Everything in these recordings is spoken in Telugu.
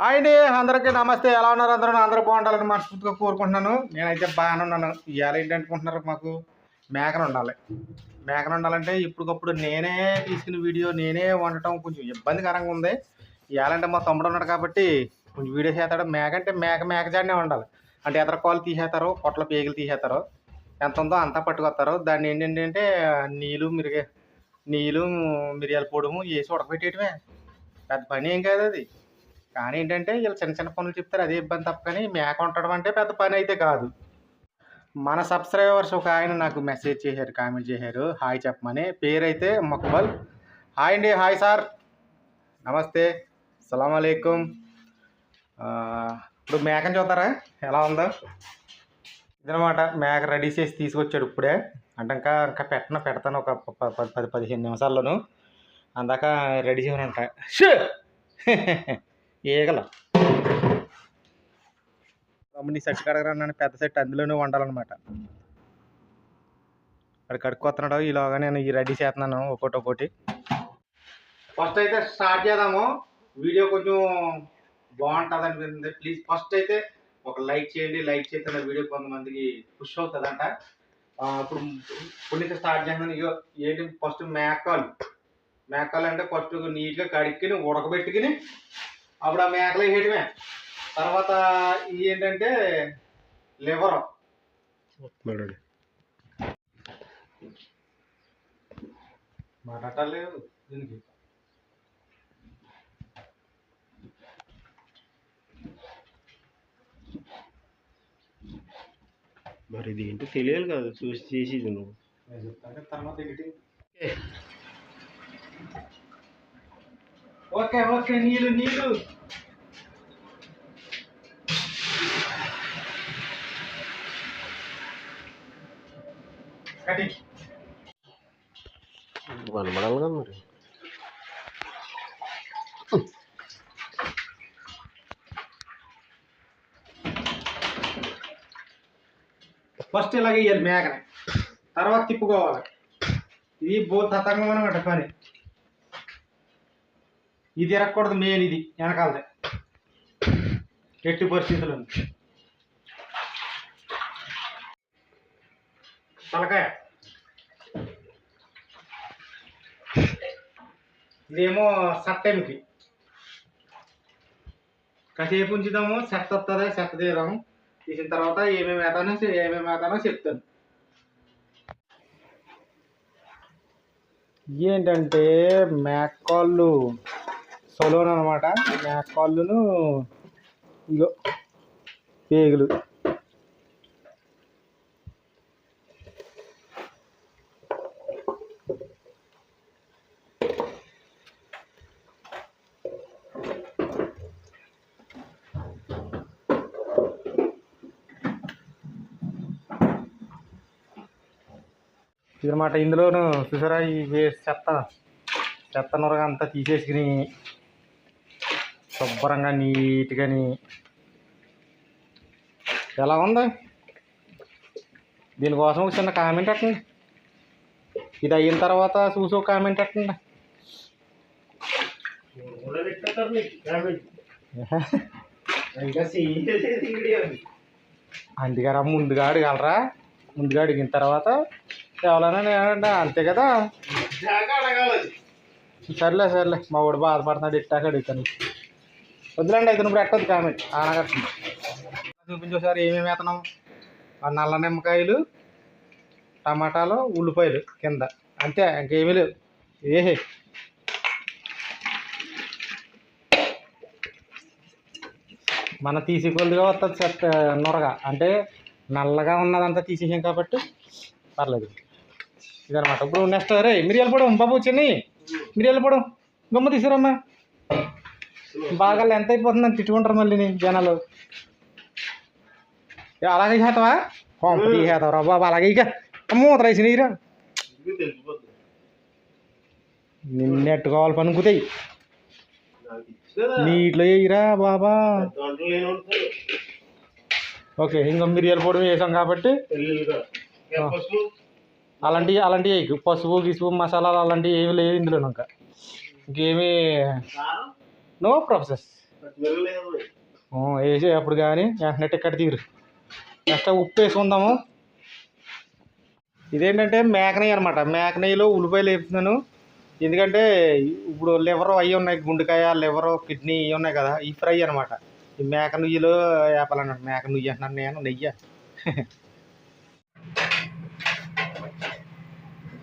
అండి అందరికీ నమస్తే. ఎలా ఉన్నారు అందరూ? అందరూ బాగుండాలని మనస్ఫూర్తిగా కోరుకుంటున్నాను. నేనైతే బాగానే ఉన్నాను. ఇవాళ ఏంటనుకుంటున్నారు మాకు? మేకను ఉండాలి. మేకను ఉండాలంటే ఇప్పటికప్పుడు నేనే తీసిన వీడియో నేనే వండటం కొంచెం ఇబ్బందికరంగా ఉంది. ఇవాళంటే మా తమ్ముడు ఉన్నాడు కాబట్టి కొంచెం వీడియో చేస్తాడు. మేక అంటే మేక మేక జాడనే ఉండాలి. అంటే ఎదరకాలు తీసేస్తారు పొట్ల పేగులు తీసేస్తారు. ఎంత ఉందో అంతా పట్టుకొస్తారు. దాన్ని ఏంటంటే నీళ్ళు మిరిగే నీళ్ళు మిరియాల పొడుము వేసి ఉడకబెట్టేయటమే. పెద్ద పని ఏం కాదు అది. కానీ ఏంటంటే వీళ్ళు చిన్న చిన్న పనులు చెప్తారు అదే ఇబ్బంది తప్ప కానీ మేక ఉండడం అంటే పెద్ద పని అయితే కాదు. మన సబ్స్క్రైబర్స్ ఒక ఆయన నాకు మెసేజ్ చేశారు కామెంట్ చేశారు. హాయ్ చెప్పమని. పేరైతే మక్బల్. హాయ్ అండి హాయ్ సార్ నమస్తే. సలాం అలైకుం ఇప్పుడు మేకని చూస్తారా? ఎలా ఉందో? ఇదనమాట మేక రెడీ చేసి తీసుకొచ్చాడు ఇప్పుడే. అంటే ఇంకా ఇంకా పెట్టన పెడతాను ఒక పది పది పదిహేను నిమిషాల్లోనూ. అందాక రెడీ చేయనంట. షూ! ఏగల. తమ్ముని సెట్ కడగరన్నాను పెద్ద సెట్ అందులోనే వండాలన్నమాట. అది కడుక్కొస్తున్నాడు ఈలోగా నేను ఈ రెడీ చేస్తున్నాను ఒక్కోటి ఒక్కోటి ఫస్ట్ అయితే స్టార్ట్ చేద్దాము. వీడియో కొంచెం బాగుంటుంది అనిపించింది ప్లీజ్ ఫస్ట్ అయితే ఒక లైక్ చేయండి లైక్ చేస్తే నా వీడియో కొంతమందికి పుష్ అవుతుందంట. ఇప్పుడు ఇప్పుడు స్టార్ట్ చేస్తున్నాను. ఇగో ఏంటి ఫస్ట్ మేకాలు మేకాలు అంటే ఫస్ట్ నీట్గా కడుక్కుని ఉడకబెట్టుకుని అప్పుడు ఆ మేకలు వేయటమే. తర్వాత ఇవి ఏంటంటే లివర్. మాట్లాడలేదు దీనికి. మరి ఇది ఏంటో తెలియాలి కదా చూసి చేసేది నువ్వు. తర్వాత ఓకే ఓకే నీళ్ళు నీళ్ళు. కనబడాలి కదా మరి. ఫస్ట్ ఇలాగ వేయాలి మేకనే? తర్వాత తిప్పుకోవాలి. ఇది బో తతంగం అనమాట పని. ఇది ఎరగకూడదు మెయిన్ ఇది వెనకాలది. ఎట్టి పరిస్థితులు తలకాయ. ఇదేమో సట్టెమికి కాసేపు ఉంచుదాము సెట్ వస్తుందా సెట్ తీరాము తీసిన తర్వాత ఏమేమి వేతానో ఏమేమి వేతానో చెప్తాను. ఏంటంటే మేకాళ్ళు సొలోన్ అనమాట. మేకాళ్ళును ఇగో పేగులు. ఇదనమాట ఇందులోను చూసారా ఈ వే- చెత్త? చెత్త నొరగ అంతా తీసేసుకుని శుభ్రంగా నీట్గాని ఎలా ఉంది? దీనికోసం ఒక చిన్న కామెంట్ పెట్టండి. ఇది అయిన తర్వాత చూసి ఒక కామెంట్ పెట్టండి. అందుకరా ముందుగా అడగలరా. ముందుగా అడిగిన తర్వాత ఎవరైనా అంతే కదా? సర్లే సర్లే. మా వాడు బాధపడుతున్నాడు ఇట్టాక అడుగుతాను వద్దులేండి అయితే ఇప్పుడు ఎట్టదు కామెంట్. ఆనగట్టు చూపించేసారి ఏమేమి వేతనం ఆ నల్ల నిమ్మకాయలు టమాటాలు ఉల్లిపాయలు కింద. అంతే ఇంకేమీ లేవు. ఏహే. మన తీసి కొద్దిగా వస్తుంది నొరగా. అంటే నల్లగా ఉన్నదంతా తీసేసాం కాబట్టి పర్లేదు. ఇదనమాట ఇప్పుడు నెక్స్ట్ రే మిరియాల పొడం బాబు చిన్ని మిరియాల పొడం గమ్మ తీసుకురమ్మా బాగా లెంత్ అయిపోతుందని తిట్టుకుంటారు మళ్ళీ నీ జనాలు ఏ, అలాగే చేస్తావా పంప తీసేస్తావు రా బాబు అలాగే ఇక మూత రైసి నీరా ఇది తెలిసిపోతుంది నిన్నెట్టుకోవాలి పనుకుతాయి నాకు ఇచ్చు కదా నీటిలో వేయరా బాబా దాంట్లో లేని ఉంటారు ఓకే ఇంకా మిరియాల పొడి వేసాం కాబట్టి పెళ్ళిళ్ళుగా పసుపు అలాంటివి అలాంటివి పసుపు గిసుపు మసాలాలు అలాంటివి ఏమి లేవు ఇందులో ఇంకా ఇంకేమీ నో ప్రాసెస్ వేసి అప్పుడు కానీ వెంటనే టికెట్ తీరు. నెక్స్ట్ ఉప్పు వేసుకుందాము ఇదేంటంటే మేక అనమాట మేకనెయ్యిలో ఉల్లిపాయలు వేపుతున్నాను. ఎందుకంటే ఇప్పుడు లివర్ అవి ఉన్నాయి గుండెకాయ లివర్ కిడ్నీ ఇవి ఉన్నాయి కదా ఈ ఫ్రై అనమాట ఈ మేక నుయ్యిలో వేపాలన్నమాట. మేక నుయ్యి అంటున్నాను నేను నెయ్యి.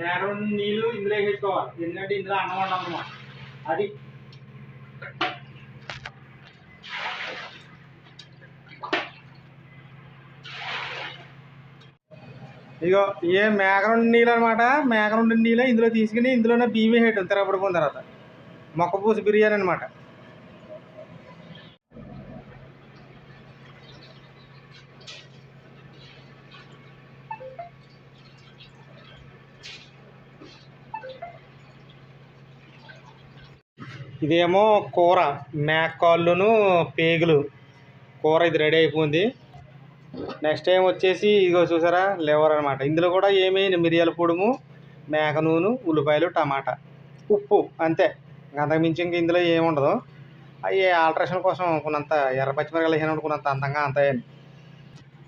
నేరం నీళ్ళు ఇందులో వేసుకోవాలి ఎందుకంటే ఇందులో అన్నం వండాలన్నమాట అది ఇగో ఏ మేకనుండి నీళ్ళు అనమాట మేకనుండి నీళ్ళు ఇందులో తీసుకుని ఇందులోనే బియ్యం వేయటం తెరపడుకున్న తర్వాత. మొక్క పూసి బిర్యానీ అనమాట ఇదేమో కూర మేక కాళ్ళును పేగులు. కూర ఇది రెడీ అయిపోయింది. నెక్స్ట్ టైం వచ్చేసి ఇదిగో చూసారా లేవర్ అనమాట ఇందులో కూడా ఏమి మిరియాల పొడుము మేక నూనె ఉల్లిపాయలు టమాటా. ఉప్పు అంతే. అంతకుమించి ఇంక ఇందులో ఏముండదు అవి ఆల్ట్రేషన్ కోసం కొనంత ఎర్ర పచ్చిమిరకాయలు వేసినప్పుడు కొన్నంత అందంగా అంతాయండి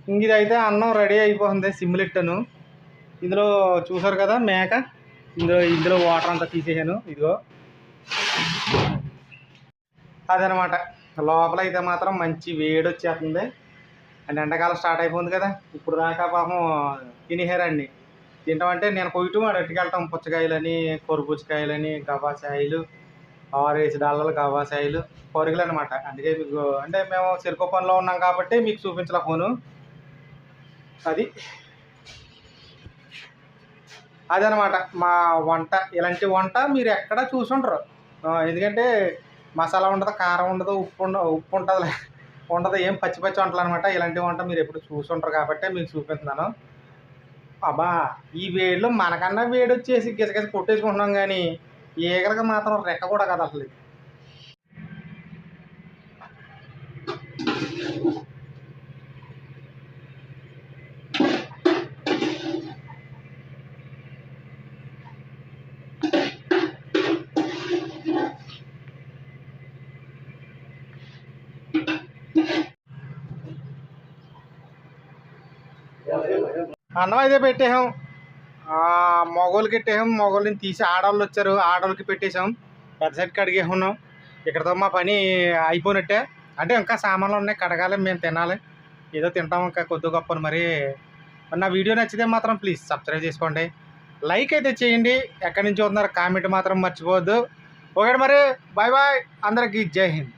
ఇంక ఇదైతే అన్నం రెడీ అయిపోతుంది సిమ్లెట్టను ఇందులో చూసారు కదా మేక? ఇందులో ఇందులో వాటర్ అంతా తీసేసాను. ఇదిగో. అదనమాట. లోపల అయితే మాత్రం మంచి వేడి వచ్చేస్తుంది అండ్ ఎండాకాలం స్టార్ట్ అయిపోయింది కదా. ఇప్పుడు దాకా పాపం తినేహారండి తింటామంటే నేను కొయ్యటం వాడు ఎట్టుకెళ్ళటం పుచ్చకాయలని కొరుపుచ్చకాయలని గవాసాయలు ఆరేసి డాలర్లు గవాసాయలు కొరికలు అనమాట అందుకే మీకు అంటే మేము చెరుకు పనిలో ఉన్నాం కాబట్టి మీకు చూపించాల ఫోను. అది. అదనమాట. మా వంట ఇలాంటి వంట మీరు ఎక్కడ చూసుంటారు ఎందుకంటే మసాలా ఉండదు కారం ఉండదు ఉప్పు ఉండ ఉప్పు ఉంటుంది ఉండదు ఏం పచ్చి పచ్చి వంటలు అనమాట. ఇలాంటి వంట మీరు ఎప్పుడు చూసుంటారు కాబట్టి మీకు చూపిస్తున్నాను. అబ్బా ఈ వేడిలో మనకన్నా వేడి వచ్చేసి గిసగిస కొట్టేసుకుంటున్నాం కానీ ఈగలకి మాత్రం రెక్క కూడా కదా అసలు. అన్నం అయితే పెట్టేసాం మగోళ్ళకి పెట్టేసాం మగోళ్ళని తీసి ఆడవాళ్ళు వచ్చారు. ఆడవాళ్ళకి పెట్టేసాం పెద్ద సైడ్కి కడిగేసుకున్నాం. ఇక్కడతో మా పని అయిపోయినట్టే. అంటే ఇంకా సామాన్లు ఉన్నాయి. కడగాలి. మేము తినాలి. ఏదో తింటాం. ఇంకా కొద్ది గొప్ప మరి. మరి నా వీడియో నచ్చితే మాత్రం ప్లీజ్ సబ్స్క్రైబ్ చేసుకోండి. లైక్ అయితే చేయండి. ఎక్కడి నుంచి వస్తున్నారు కామెంట్ మాత్రం మర్చిపోవద్దు. ఓకే మరి? Bye bye. అందరికీ జై హింద్.